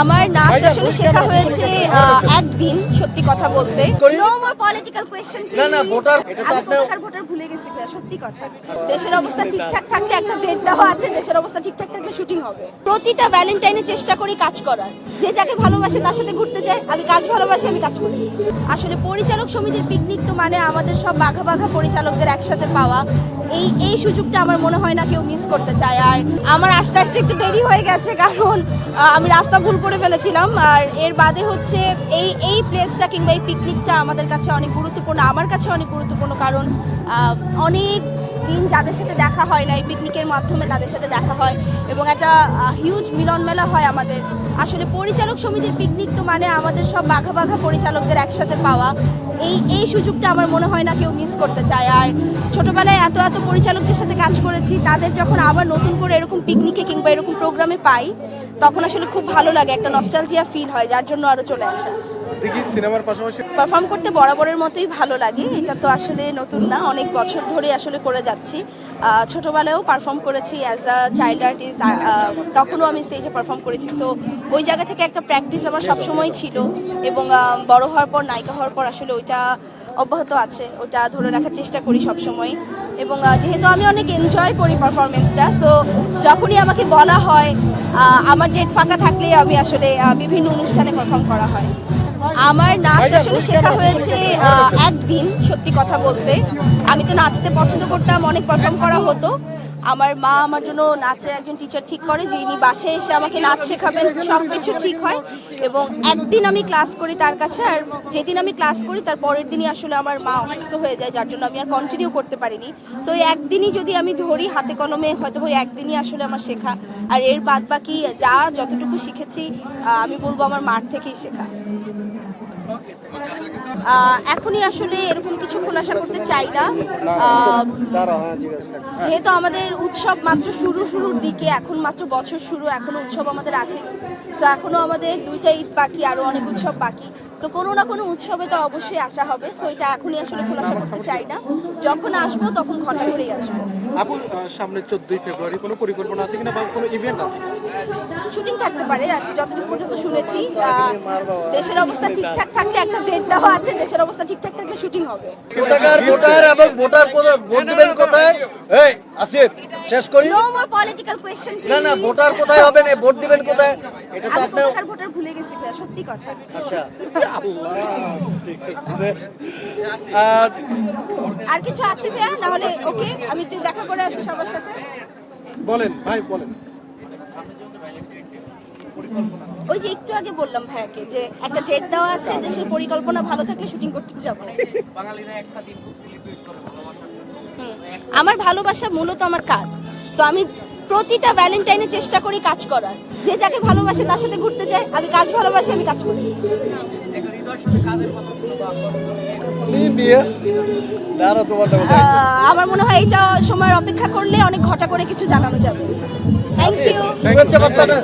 আমার নাচ আসলে শেখা হয়েছে একদিন সত্যি কথা বলতে। নো মোর পলিটিক্যাল কোয়েশ্চেন না, না, ভোটার, এটা তো আপনার- ভোটার ভোটার ভুলে গেছি সত্যি কথা। দেশের অবস্থা ঠিকঠাক থাকলে একটা ডেট দেওয়া আছে দেশের অবস্থা ঠিকঠাক থাকলে শুটিং হবে। প্রতিটা ভ্যালেন্টাইনে চেষ্টা করি কাজ করার। যে যাকে ভালোবাসে তার সাথে ঘুরতে যায় আমি কাজ ভালোবাসি আমি কাজ করি। আসলে পরিচালক সমিতির পিকনিক তো মানে আমাদের সব বাঘা বাঘা পরিচালকদের একসাথে পাওয়া। এই এই সুযোগটা আমার মনে হয় না কেউ মিস করতে চায়। আর আমার আস্তে আস্তে একটু দেরি হয়ে গেছে কারণ আমি রাস্তা ভুল করে ফেলেছিলাম। আর এর বাদে হচ্ছে এই এই প্লেসটা কিংবা এই পিকনিকটা আমাদের কাছে অনেক গুরুত্বপূর্ণ, আমার কাছে অনেক গুরুত্বপূর্ণ কারণ অনেক দিন যাদের সাথে দেখা হয় না এই পিকনিকের মাধ্যমে তাদের সাথে দেখা হয় এবং একটা হিউজ মিলন মেলা হয় আমাদের। আসলে পরিচালক সমিতির পিকনিক তো মানে আমাদের সব বাঘা বাঘা পরিচালকদের একসাথে পাওয়া। এই এই সুযোগটা আমার মনে হয় না কেউ মিস করতে চায়। আর ছোটবেলায় এত এত পরিচালকদের সাথে কাজ করেছি তাদের যখন আবার নতুন করে এরকম পিকনিকে কিংবা এরকম প্রোগ্রামে পাই তখন আসলে খুব ভালো লাগে একটা নস্টালজিয়া ফিল হয় যার জন্য আরও চলে আসা। সিনেমার পাশাপাশি পারফর্ম করতে বরাবরের মতোই ভালো লাগে এটা তো আসলে নতুন না অনেক বছর ধরে আসলে করে যাচ্ছি। আহ, ছোটবেলায়ও পারফর্ম করেছি অ্যাজ আ চাইল্ড আর্টিস্ট তখনও আমি স্টেজে পারফর্ম করেছি। সো ওই জায়গা থেকে একটা প্র্যাকটিস আমার সবসময় ছিল এবং বড় হওয়ার পর নায়িকা হওয়ার পর আসলে ওইটা অব্যাহত আছে। ওটা ধরে রাখার চেষ্টা করি সবসময়। এবং যেহেতু আমি অনেক এনজয় করি পারফরমেন্সটা সো যখনই আমাকে বলা হয় আমার ডেট ফাঁকা থাকলে আমি আসলে বিভিন্ন অনুষ্ঠানে পারফর্ম করা হয়। আমার নাচ আসলে শেখা হয়েছে একদিন সত্যি কথা বলতে। আমি তো নাচতে পছন্দ করতাম অনেক পারফর্ম করা হতো। আমার মা আমার জন্য নাচের একজন টিচার ঠিক করে যে ইনি বাসে এসে আমাকে নাচ শেখাবেন সব কিছু ঠিক হয়। এবং একদিন আমি ক্লাস করি তার কাছে আর যেদিন আমি ক্লাস করি তার পরের দিনই আসলে আমার মা অসুস্থ হয়ে যায় যার জন্য আমি আর কন্টিনিউ করতে পারিনি। তো এই একদিনই যদি আমি ধরি হাতে কলমে হয়তো ওই একদিনই আসলে আমার শেখা। আর এর বাদ বাকি যা যতটুকু শিখেছি আমি বলব আমার মার থেকেই শেখা। এখনই আসলে এরকম কিছু খোলাসা করতে চাই না। যেহেতু আমাদের উৎসব মাত্র শুরু শুরুর দিকে, এখন মাত্র বছর শুরু, এখনও উৎসব আমাদের আসেনি তো এখনও আমাদের দুইটা ঈদ বাকি, আরও অনেক উৎসব বাকি তো কোনো না কোনো উৎসবে তো অবশ্যই আসা হবে। সো এটা এখনই আসলে খোলাসা করতে চাই না। যখন আসব তখন ঘটা করেই আসব। আপু সামনে চোদ্দই ফেব্রুয়ারি কোনো পরিকল্পনা আছে কিনা বা কোনো ইভেন্ট আছে? শুটিং থাকতে পারে আর যতটুকু পর্যন্ত শুনেছি দেশের অবস্থা ঠিকঠাক থাকলে একটা ডেট দেওয়া আছে দেশের অবস্থা ঠিকঠাক থাকলে শুটিং হবে। ভোটার এবং ভোটার কোথায়? ভোট দিবেন কোথায়? এই আসিফ শেষ করি। নো মোর পলিটিক্যাল কোয়েশ্চেন না না ভোটার কোথায় হবেন ভোট দিবেন কোথায়? এটা তো আমি আপনার ভোটার ভুলে গেছি সত্যি কথা। আচ্ছা। ঠিক আছে আর আর কিছু আছে ভাইয়া? নাহলে ওকে আমি একটু দেখা করে আসি সবার সাথে। বলেন ভাই বলেন। ওই যে একটু আগে বললাম ভাইয়াকে যে একটা ডেট দেওয়া আছে দেশের পরিকল্পনা ভালো থাকলে শুটিং করতে যাব। হুম। আমার ভালোবাসা মূলত আমার কাজ। তো আমি প্রতিটা ভ্যালেন্টাইনে চেষ্টা করি কাজ করার। যে যাকে ভালোবাসে তার সাথে ঘুরতে যায় আমি কাজ ভালোবাসি আমি কাজ করি। আমার মনে হয় এটা সময়ের অপেক্ষা করলে অনেক ঘটা করে কিছু জানানো যাবে। থ্যাংক ইউ শুভেচ্ছা বার্তাটা।